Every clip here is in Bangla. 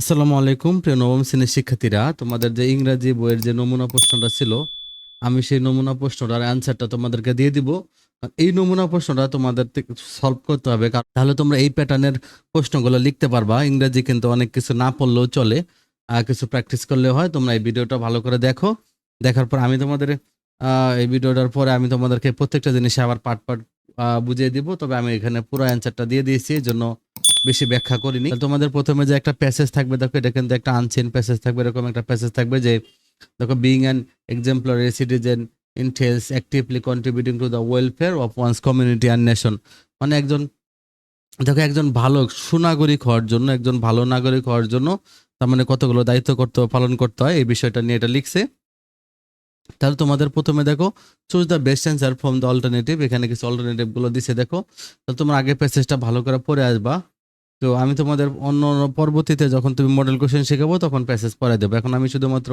আসসালামু আলাইকুম, প্রিয় নবম শ্রেণির শিক্ষার্থীরা। তোমাদের যে ইংরাজি বইয়ের যে নমুনা প্রশ্নটা ছিল, আমি সেই নমুনা প্রশ্নটার অ্যান্সারটা তোমাদেরকে দিয়ে দিব। এই নমুনা প্রশ্নটা তোমাদের সলভ করতে হবে। কারণ তাহলে তোমরা এই প্যাটার্নের প্রশ্নগুলো লিখতে পারবা। ইংরাজি কিন্তু অনেক কিছু না পড়লেও চলে। আর কিছু প্র্যাকটিস করলে হয়। তোমরা এই ভিডিওটা ভালো করে দেখো। দেখার পর আমি তোমাদের এই ভিডিওটার পরে আমি তোমাদেরকে প্রত্যেকটা জিনিসে আবার পার্ট পার্ট বুঝিয়ে দিব। তবে আমি এখানে পুরো অ্যান্সারটা দিয়ে দিয়েছি। এই জন্য বেশি ব্যাখ্যা করিনি। তোমাদের প্রথমে যে একটা প্যাসেজ থাকবে, দেখো, এটা কিন্তু একটা আনচেন প্যাসেজ থাকবে, এরকম একটা প্যাসেজ থাকবে যে, দেখো being an exemplary citizen entails actively contributing to the welfare of one's community and nation মানে একজন, দেখো, একজন ভালো সুনাগরিক হওয়ার জন্য, একজন ভালো নাগরিক হওয়ার জন্য তার মানে কতগুলো দায়িত্ব করতে, পালন করতে হয়, এই বিষয়টা নিয়ে এটা লিখছে। তাহলে তোমাদের প্রথমে দেখো choose the best answer from the alternative এখানে কিছু অল্টারনেটিভগুলো দিছে, দেখো। তাহলে তোমার আগে প্যাসেজটা ভালো করে পড়ে আসবা। তো আমি তোমাদের অন্য অন্য পরবর্তীতে যখন তুমি মডেল কোশ্চেন শেখাবো, তখন প্যাসেজ পড়ে দেবো। এখন আমি শুধুমাত্র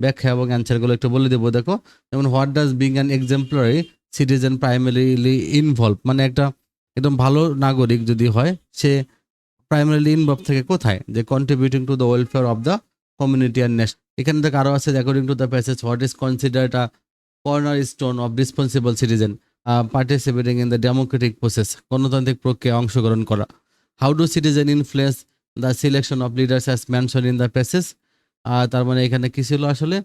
ব্যাখ্যা এবং অ্যান্সারগুলো একটু বলে দেবো। দেখো, যেমন what does being an exemplary citizen primarily involve মানে একটা একদম ভালো নাগরিক যদি হয়, সে প্রাইমারিলি ইনভলভ থেকে কোথায়? যে contributing to the welfare of the community and nation এখানে থেকে আরও আছে according to the passage what is considered a cornerstone of responsible citizen participating in the democratic process গণতান্ত্রিক প্রক্রিয়ায় অংশগ্রহণ করা। How do citizen influence the selection of leaders as mention in the passage তার মানে এখানে কি ছিল আসলে?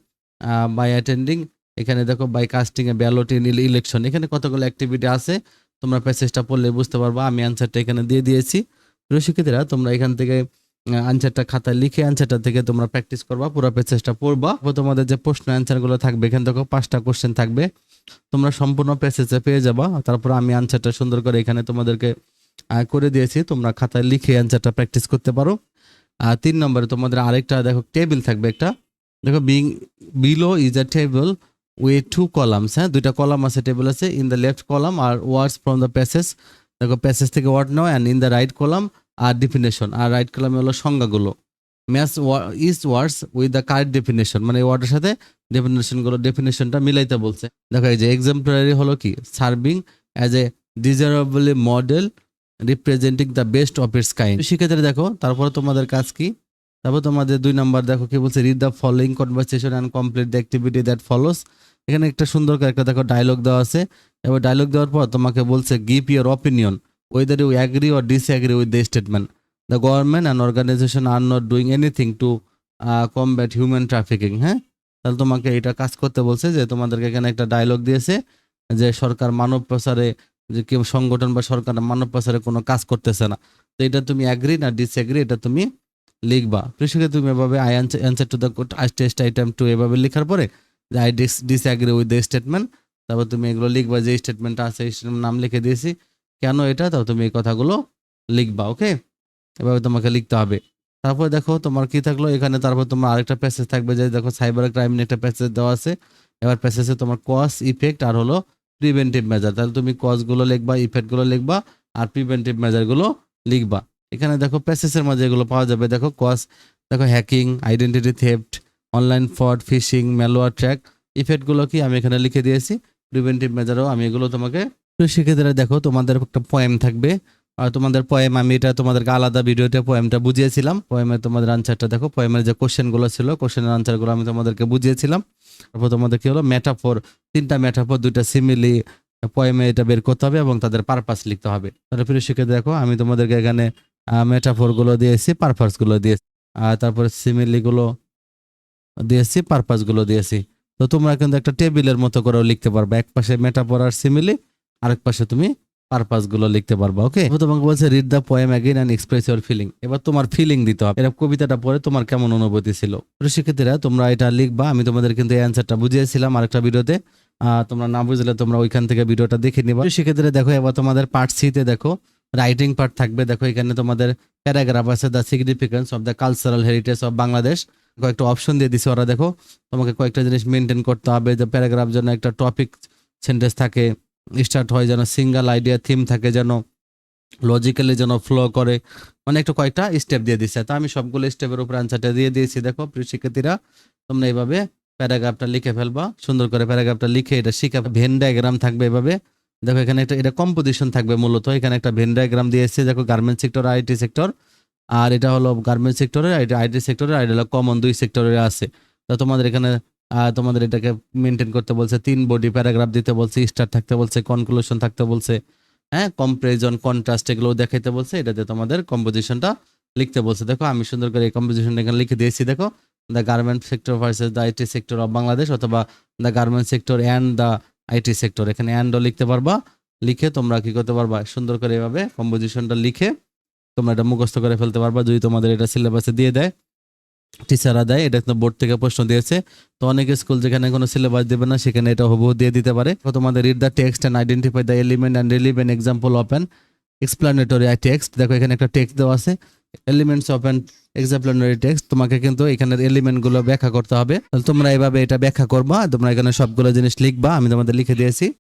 বাই অ্যাটেন্ডিং এখানে দেখো by casting a ballot in election এখানে কতগুলো অ্যাক্টিভিটি আছে? তোমরা প্যাসেজটা পড়লে বুঝতে পারবা, আমি অ্যান্সারটা এখানে দিয়ে দিয়েছি। প্রিয় শিক্ষার্থীরা, তোমরা এখান থেকে আনসারটা খাতায় লিখে আনসারটা থেকে তোমরা প্র্যাকটিস করবা, পুরো প্যাসেজটা পড়বা। তোমাদের যে প্রশ্ন অ্যান্সারগুলো থাকবে, এখান থেকে পাঁচটা কোশ্চেন থাকবে। তোমরা সম্পূর্ণ প্যাসেজে পেয়ে যাবা। তারপর আমি আনসারটা সুন্দর করে এখানে তোমাদেরকে করে দিয়েছি, তোমরা খাতায় লিখে অ্যান্সারটা প্র্যাকটিস করতে পারো। আর তিন নম্বরে তোমাদের আরেকটা, দেখো টেবিল থাকবে একটা। দেখো being below is a table with two columns হ্যাঁ? দুইটা কলাম আছে টেবিল আছে in the left column are words from the passage দেখো প্যাসেজ থেকে word now and in the right column are definition are right কলামে হলো সংজ্ঞাগুলো। Match is words with the correct definition মানে ওয়ার্ডের সাথে ডেফিনেশনগুলো ডেফিনেশনটা মিলাইতে বলছে। দেখো, এই যে এক্সাম্পলারি হলো কি? Serving as a desirably model representing the best of its kind সেক্ষেত্রে দেখো, তারপরে তোমাদের কাজ কি? তারপর তোমাদের দুই নাম্বার দেখো কি বলছে read the following conversation and complete the activity that follows এখানে একটা সুন্দর একটা দেখো ডায়লগ দেওয়া আছে। এবার ডায়লগ দেওয়ার পর তোমাকে বলছে give your opinion whether you agree or disagree with the statement the government and organisation are not doing anything to combat human trafficking হ্যাঁ? তাহলে তোমাকে এটা কাজ করতে বলছে যে তোমাদেরকে এখানে একটা ডায়লগ দিয়েছে যে সরকার মানব প্রসারে যে কেউ সংগঠন বা সরকার মানব প্রসারে কোনো কাজ করতেছে না। তো এটা তুমি অ্যাগ্রি না ডিসঅ্যাগ্রি এটা তুমি লিখবা। কৃষকে তুমি এভাবে I answer to the test item two এভাবে লেখার পরে I dis disagree with the statement তারপর তুমি এগুলো লিখবা যে স্টেটমেন্টটা আছে statement নাম লিখে দিয়েছি। কেন এটা? তাও তুমি এই কথাগুলো লিখবা ওকে এভাবে তোমাকে লিখতে হবে। তারপর দেখো তোমার কি থাকল? এখানে তারপর তোমার আরেকটা প্যাসেজ থাকবে যে দেখো সাইবার ক্রাইম নিয়ে একটা প্যাসেজ দেওয়া আছে। এবার প্যাসেজে তোমার কস ইফেক্ট আর হলো প্রিভেন্টিভ মেজার তাহলে তুমি কজগুলো লিখবা ইফেক্টগুলো লিখবা আর প্রিভেন্টিভ মেজারগুলো লিখবা। এখানে দেখো প্যাসেসের মাঝে এগুলো পাওয়া যাবে। দেখো কস দেখো hacking identity theft online fraud phishing malware track ইফেক্টগুলো কি আমি এখানে লিখে দিয়েছি। প্রিভেন্টিভ মেজারও আমি এগুলো তোমাকে তো সেক্ষেত্রে দেখো তোমাদের একটা পয়েম থাকবে। তোমাদের পয়েম আমি এটা তোমাদেরকে আলাদা ভিডিওতে পয়েমটা বুঝিয়েছিলাম। পয়েমের তোমাদের আনসারটা দেখো পয়েমের যে কোশ্চেনগুলো ছিল কোশ্চেনের আনসারগুলো আমি তোমাদেরকে বুঝিয়েছিলাম। তারপর তোমাদের কি হলো? মেটাফোর তিনটা মেটাফোর দুইটা সিমিলি পয়েমে এটা বের করতে হবে এবং তাদের পারপাস লিখতে হবে। তাহলে প্রিয় শিখে দেখো, আমি তোমাদেরকে এখানে মেটাফোরগুলো দিয়েছি পারপাসগুলো দিয়েছি। আর তারপরে সিমিলিগুলো দিয়েছি পারপাসগুলো দিয়েছি। তো তোমরা কিন্তু একটা টেবিলের মতো করেও লিখতে পারবে। এক পাশে মেটাফোর আর সিমিলি আরেক পাশে তুমি পারপাসগুলো লিখতে পারবা ওকে তোমাকে বলছে read the poem again and express your feeling এবার তোমার ফিলিং দিতে হবে। এরা কবিতাটা পড়ে তোমার কেমন অনুভূতি ছিল? শিক্ষার্থীরা তোমরা এটা লিখবা, আমি তোমাদের কিন্তু অ্যান্সারটা বুঝিয়েছিলাম আরেকটা ভিডিওতে। তোমরা না বুঝলে তোমরা ওইখান থেকে ভিডিওটা দেখে নিবা। শিক্ষার্থীরা দেখো, এবার তোমাদের পার্ট সিতে দেখো রাইটিং পার্ট থাকবে। দেখো, এখানে তোমাদের প্যারাগ্রাফ আছে the significance of the cultural heritage of Bangladesh কয়েকটা অপশন দিয়ে দিছে ওরা, দেখো। তোমাকে কয়েকটা জিনিস মেনটেন করতে হবে, যে প্যারাগ্রাফ জন্য একটা টপিক সেন্টেন্স থাকে। স্টার্ট হয় যেন সিঙ্গেল আইডিয়া থিম থাকে, যেন লজিক্যালি যেন ফ্লো করে। মানে একটু কয়েকটা স্টেপ দিয়ে দিচ্ছে তা আমি সবগুলো স্টেপের উপর আনসারটা দিয়ে দিয়েছি। দেখো, প্রিয় শিক্ষার্থীরা, তোমরা এইভাবে প্যারাগ্রাফটা লিখে ফেলবা। সুন্দর করে প্যারাগ্রাফটা লিখে এটা শিখা ভেন ডায়াগ্রাম থাকবে এভাবে। দেখো, এখানে একটা, এটা কম্পোজিশন থাকবে মূলত। এখানে একটা ভেন ডায়াগ্রাম দিয়েছে দেখো গার্মেন্ট সেক্টর আইটি সেক্টর আর এটা হলো গার্মেন্টস সেক্টরের আইটি সেক্টরের আর এটা কমন দুই সেক্টরের আছে। তা তোমাদের এখানে তোমাদের এটাকে মেনটেন করতে বলছে, তিন বডি প্যারাগ্রাফ দিতে বলছে স্টার থাকতে বলছে কনক্লুশন থাকতে বলছে হ্যাঁ কম্পারিজন কন্ট্রাস্ট এগুলো দেখাইতে বলছে, এটাতে তোমাদের কম্পোজিশনটা লিখতে বলছে। দেখো, আমি সুন্দর করে এই কম্পোজিশন এখানে লিখে দিয়েছি, দেখো the garment sector versus the IT sector of Bangladesh অথবা the garment sector and the IT sector এখানে অ্যান্ডও লিখতে পারবা, লিখে তোমরা কি করতে পারবা, সুন্দর করে এভাবে কম্পোজিশনটা লিখে তোমরা এটা মুখস্থ করে ফেলতে পারবা, যদি তোমাদের এটা সিলেবাসে দিয়ে দেয়। টিচাররা দেয়, এটা তো বোর্ড থেকে প্রশ্ন দিয়েছে। তো অনেক স্কুল যেখানে কোনো সিলেবাস দেবে না, সেখানে এটা হুবহু দিয়ে দিতে পারে। তোমাদের read the text and identify the element and relieve an example an explanatory text দেখো এখানে একটা টেক্সট দেওয়া আছে elements of an exemplary text তোমাকে কিন্তু এখানের এলিমেন্টগুলো ব্যাখ্যা করতে হবে। তোমরা এভাবে এটা ব্যাখ্যা করবা, তোমরা এখানে সবগুলো জিনিস লিখবা, আমি তোমাদের লিখে দিয়েছি।